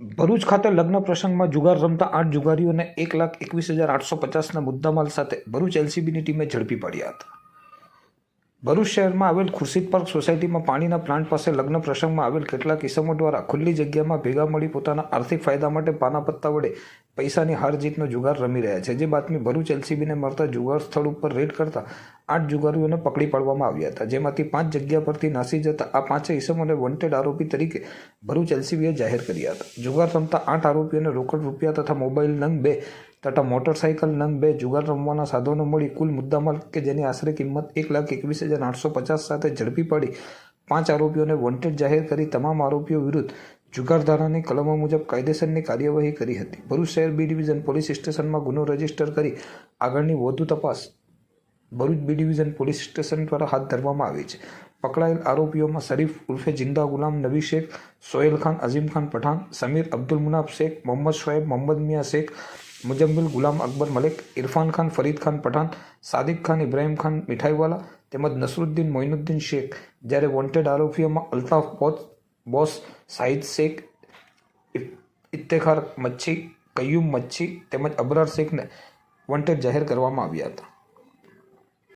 ભરૂચ ખાતે લગ્ન પ્રસંગમાં જુગાર રમતા આઠ જુગારીઓને એક લાખ એકવીસ હજાર આઠસો પચાસના મુદ્દામાલ સાથે ભરૂચ એલસીબીની ટીમે ઝડપી પાડ્યા હતા. ભરૂચ શહેરમાં આવેલ ખુરશીદ પાર્ક સોસાયટીમાં પાણીના પ્લાન્ટ પાસે લગ્ન પ્રસંગમાં આવેલ કેટલાક ઇસમો દ્વારા ખુલ્લી જગ્યામાં ભેગા મળી પોતાના આર્થિક ફાયદા માટે પાના પત્તા વડે પૈસાની હાર જીતનો જુગાર રમી રહ્યા છે. જે બાતમી ભરૂચ એલસીબીને મળતા જુગાર સ્થળ ઉપર રેડ કરતા આઠ જુગારીઓને પકડી પાડવામાં આવ્યા હતા. જેમાંથી પાંચ જગ્યા પરથી નાસી જતા આ પાંચે ઇસમોને વોન્ટેડ આરોપી તરીકે ભરૂચ એલસીબીએ જાહેર કર્યા હતા. જુગાર રમતા આઠ આરોપીઓને રોકડ રૂપિયા તથા મોબાઈલ નંગ બે તથા મોટરસાઇકલ નંગ બે જુગાર રમવાના સાધનો મળી કુલ મુદ્દામાલ કે જેની આશરે કિંમત એક લાખ એકવીસ હજાર આઠસો પચાસ સાથે ઝડપી પાડી પાંચ આરોપીઓને વોન્ટેડ જાહેર કરી તમામ આરોપીઓ વિરુદ્ધ જુગારધારાની કલમો મુજબ કાયદેસરની કાર્યવાહી કરી હતી. ભરૂચ શહેર બી ડિવિઝન પોલીસ સ્ટેશનમાં ગુનો રજિસ્ટર કરી આગળની વધુ તપાસ Bharuch B division police station દ્વારા હાથ ધરવામાં આવી છે. પકડાયેલ આરોપીઓમાં શરીફ ઉર્ફે જિંદા ગુલામ નબી શેખ, સોહેલ ખાન, અઝીમ ખાન પઠાણ, સમીર અબ્દુલ મુનાફ શેખ, મોહમ્મદ શોએબ મોહમ્મદ મિયા શેખ, મુજમ્મિલ ગુલામ અકબર મલિક, ઇરફાન ખાન, ફરીદ ખાન પઠાણ, સાદિક ખાન, ઇબ્રાહિમ ખાન મીઠાઈવાલા તેમજ નસરુદ્દીન મોઇનુદ્દીન શેખ જ્યારે વોન્ટેડ આરોપીઓમાં અલ્તાફ બોસ બોસ શાહિદ શેખ ઇફ્તેખાર મચ્છી, કયુમ મચ્છી તેમજ અબરાર શેખને વોન્ટેડ જાહેર કરવામાં આવ્યા હતા.